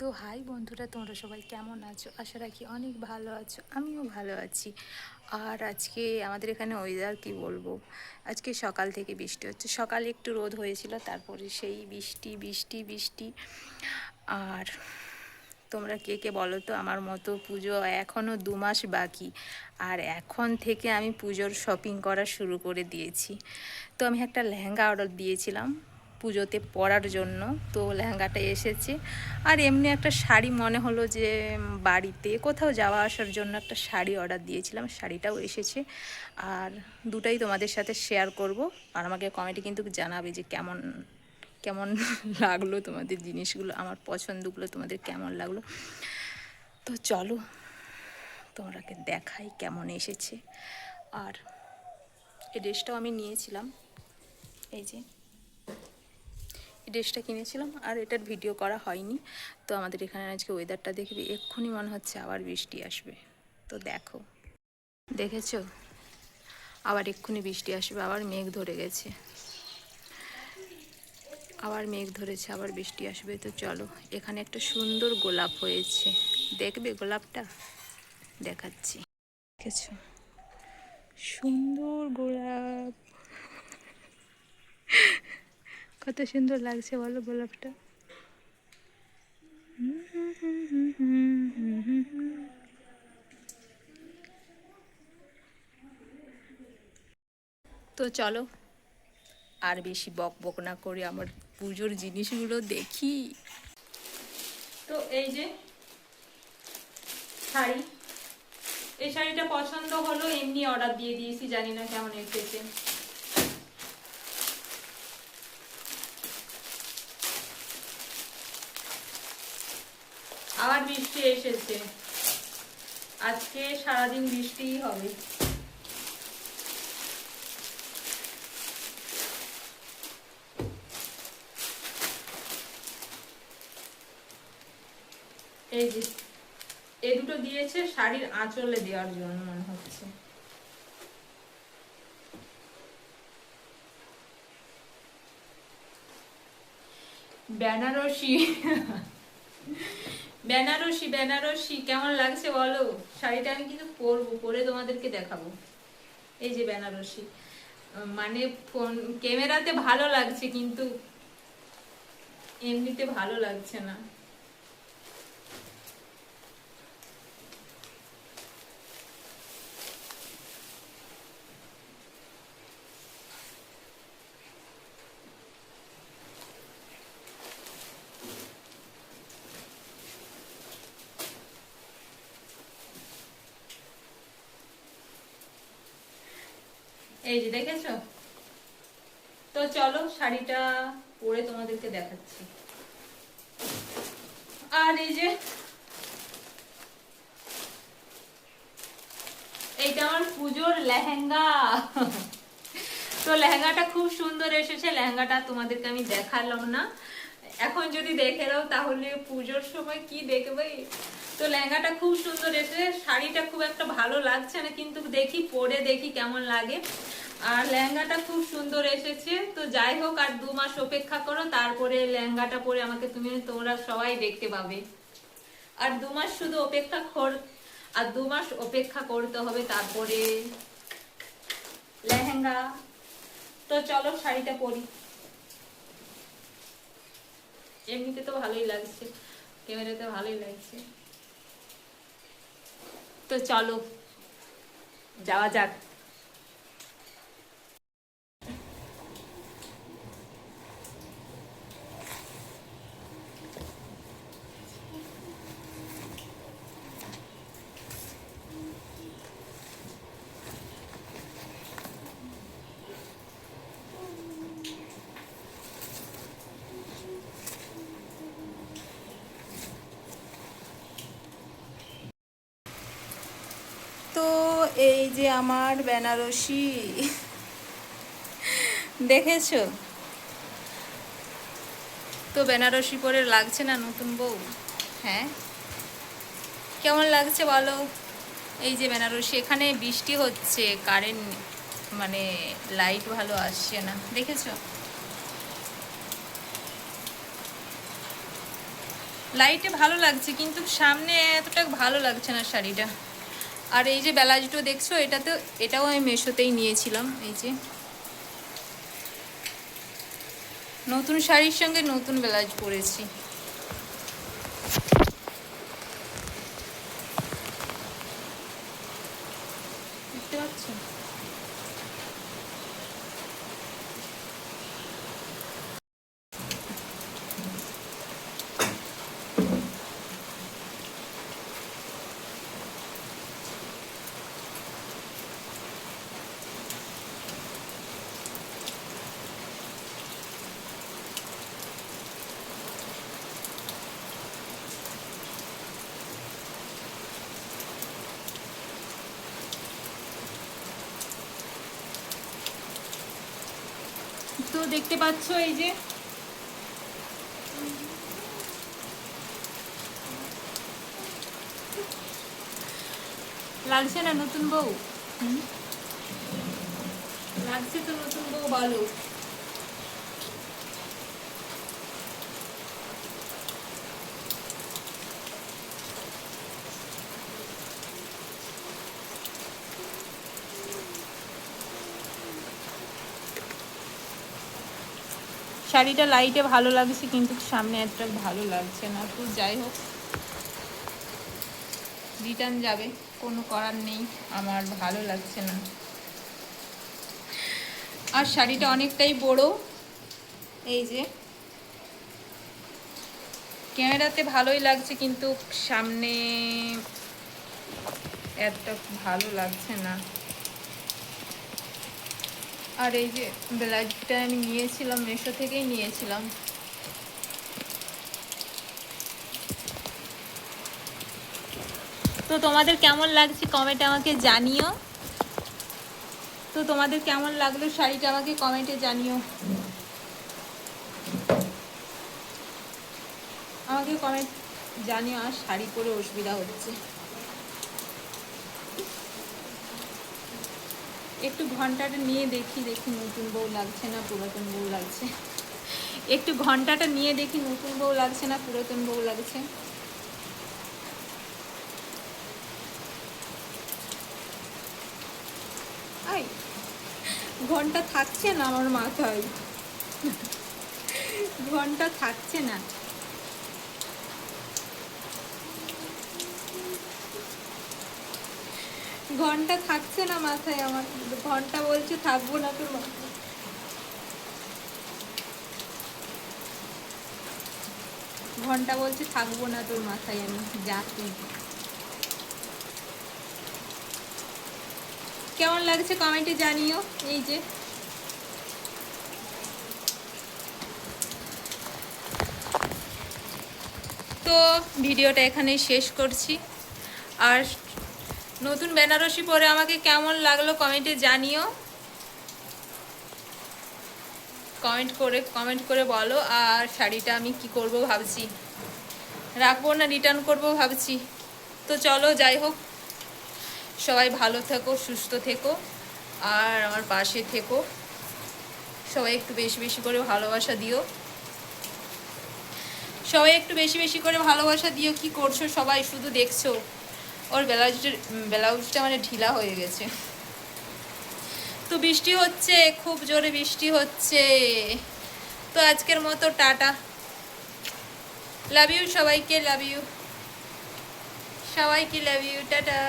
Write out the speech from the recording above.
তো হাই বন্ধুরা, তোমরা সবাই কেমন আছো? আশা রাখি অনেক ভালো আছো, আমিও ভালো আছি। আর আজকে আমাদের এখানে ওয়েদার কি বলব? আজকে সকাল থেকে বৃষ্টি হচ্ছে। সকালে একটু রোদ হয়েছিল, তারপরে সেই বৃষ্টি বৃষ্টি বৃষ্টি। আর তোমরা কে কে বলো তো? আমার মতো পুজো এখনও দু মাস বাকি, আর এখন থেকে আমি পুজোর শপিং করা শুরু করে দিয়েছি। তো আমি একটা লেহেঙ্গা অর্ডার দিয়েছিলাম। পুজোতে পরার জন্য তো লেহেঙ্গাটা এসেছে। আর এমনি একটা শাড়ি মনে হলো যে বাড়িতে কোথাও যাওয়া আসার জন্য একটা শাড়ি অর্ডার দিয়েছিলাম, শাড়িটাও এসেছে। আর দুটাই তোমাদের সাথে শেয়ার করব। আর আমাকে কমেন্টে কিন্তু জানাবে যে কেমন কেমন লাগল তোমাদের জিনিসগুলো, আমার পছন্দগুলো তোমাদের কেমন লাগল। তো চলো তোমাকে দেখাই কেমন এসেছে। আর এই ড্রেসটাও আমি নিয়েছিলাম। এই যে। এই ড্রেসটা কিনেছিলাম আর এটার ভিডিও করা হয়নি। তো আমাদের এখানে আজকে ওয়েদারটা দেখবে এক্ষুনি মনে হচ্ছে আবার বৃষ্টি আসবে। তো দেখো। দেখেছ? আবার এক্ষুনি বৃষ্টি আসবে, আবার মেঘ ধরে গেছে। আবার মেঘ ধরেছে, আবার বৃষ্টি আসবে। তো চলো, এখানে একটা সুন্দর গোলাপ হয়েছে। দেখবে গোলাপটা? দেখাচ্ছি। দেখেছ? সুন্দর গোলাপ। কত সুন্দর লাগছে বলো গোলাপটা। তো চলো আর বেশি বক বক না করে আমার পুজোর জিনিসগুলো দেখি। তো এই যে শাড়ি এই শাড়িটা পছন্দ হলো এমনি অর্ডার দিয়ে দিয়েছি জানি না কেমন এসেছে। আবার বৃষ্টি এসেছে। আজকে সারাদিন বৃষ্টিই হবে। এই যে, এ দুটো দিয়েছে শাড়ির আঁচলে দেওয়ার জন্য মনে হচ্ছে। বেনারসি। বেনারসি বেনারসি, কেমন লাগছে বলো? শাড়িটা আমি কিন্তু পরবো, পরে তোমাদেরকে দেখাবো। এই যে বেনারসি। মানে ফোন, ক্যামেরাতে ভালো লাগছে কিন্তু এমনিতে ভালো লাগছে না। এই যে দেখেছ? তো চলো শাড়িটা পরে তোমাদেরকে দেখাচ্ছি। আর এই যে এইটা আমার পুজোর লেহেঙ্গা। তো লেহেঙ্গাটা খুব সুন্দর এসেছে। লেহেঙ্গাটা তোমাদেরকে আমি দেখালাম না। এখন যদি দেখে দাও তাহলে পুজোর সময় কি দেখবে তো লেহেঙ্গাটা খুব সুন্দর এসেছে শাড়িটা খুব একটা ভালো লাগছে না, কিন্তু দেখি, পরে দেখি কেমন লাগে। আর লেহেঙ্গাটা খুব সুন্দর এসেছে, তো যাই হোক, আর দু মাস অপেক্ষা করো, তারপরে লেহেঙ্গাটা পরে আমাকে তুমি, তোমরা সবাই দেখতে পাবে। আর দু মাস শুধু অপেক্ষা কর আর দু মাস অপেক্ষা করতে হবে তারপরে লেহেঙ্গা। তো চলো, শাড়িটা পরি। এমনিতে তো ভালোই লাগছে ক্যামেরাতে ভালোই লাগছে। তো চলো যাওয়া যাক তো এই যে আমার বেনারসি। দেখেছ? তো বেনারসি পরে লাগছে না নতুন বউ? হ্যাঁ? কেমন লাগছে বলো? এই যে বেনারসি, এখানে বৃষ্টি হচ্ছে কারেন্ট মানে লাইট ভালো আসছে না। দেখেছ? লাইটে ভালো লাগছে, কিন্তু সামনে এতটা ভালো লাগছে না শাড়িটা। আর এই যে ব্যালাজটো দেখছ, এটা তো এটাও আমি মেশোতেই নিয়েছিলাম, এই যে। নতুন শাড়ির সঙ্গে নতুন ব্লাউজ পরেছি বুঝতে পারছ তো দেখতে পাচ্ছ এই যে। লাগছে না নতুন বউ? লাগছে তো নতুন বউ বলো শাড়িটা লাইটে ভালো লাগছে, কিন্তু সামনে এতটা ভালো লাগছে না। তো যাই হোক রিটার্ন যাবে, কোনো করার নেই, আমার ভালো লাগছে না। আর শাড়িটা অনেকটাই বড়, এই যে। ক্যামেরাতে ভালোই লাগছে, কিন্তু সামনে এতটা ভালো লাগছে না। আর এই যে ব্লাউজটা আমি নিয়েছিলাম, মেশো থেকেই নিয়েছিলাম। তো তোমাদের কেমন লাগছে কমেন্টে আমাকে জানিও। তো তোমাদের কেমন লাগল শাড়িটা আমাকে কমেন্টে জানিও। আমাকে কমেন্ট জানিও আর শাড়ি পরে অসুবিধা হচ্ছে। একটু ঘন্টাটা নিয়ে দেখি দেখি নতুন বউ লাগছে না, পুরাতন বউ লাগছে। একটু ঘন্টাটা নিয়ে দেখি নতুন বউ লাগছে না, পুরাতন বউ লাগছে। ঘণ্টা থাকছে না আমার মাথায়। ঘণ্টা থাকছে না। ঘণ্টা থাকছে না মাথায় আমার। ঘণ্টা বলছে থাকব না তোর মাথায় ঘণ্টা বলছে থাকব না তোর মাথায় আমি, যা কেমন লাগছে কমেন্টে জানিও, এই যে। তো ভিডিওটা এখানে শেষ করছি। আর নতুন বেনারসি পরে আমাকে কেমন লাগল কমেন্টে জানিও। কমেন্ট করে কমেন্ট করে বলো, আর শাড়িটা আমি কি করব ভাবছি। রাখব না রিটার্ন করব ভাবছি। তো চলো, যাই হোক। সবাই ভালো থেকো, সুস্থ থেকো, আর আমার পাশে থেকো। সবাই একটু বেশি বেশি করে ভালোবাসা দিও। সবাই একটু বেশি বেশি করে ভালোবাসা দিও, কি করছ সবাই শুধু দেখছ। ওর ব্লাউজটা ব্লাউজটা মানে ঢিলা হয়ে গেছে। তো বৃষ্টি হচ্ছে, খুব জোরে বৃষ্টি হচ্ছে। তো আজকের মতো টাটা। লাভ ইউ সবাইকে লাভ ইউ সবাইকে লাভ ইউ টাটা।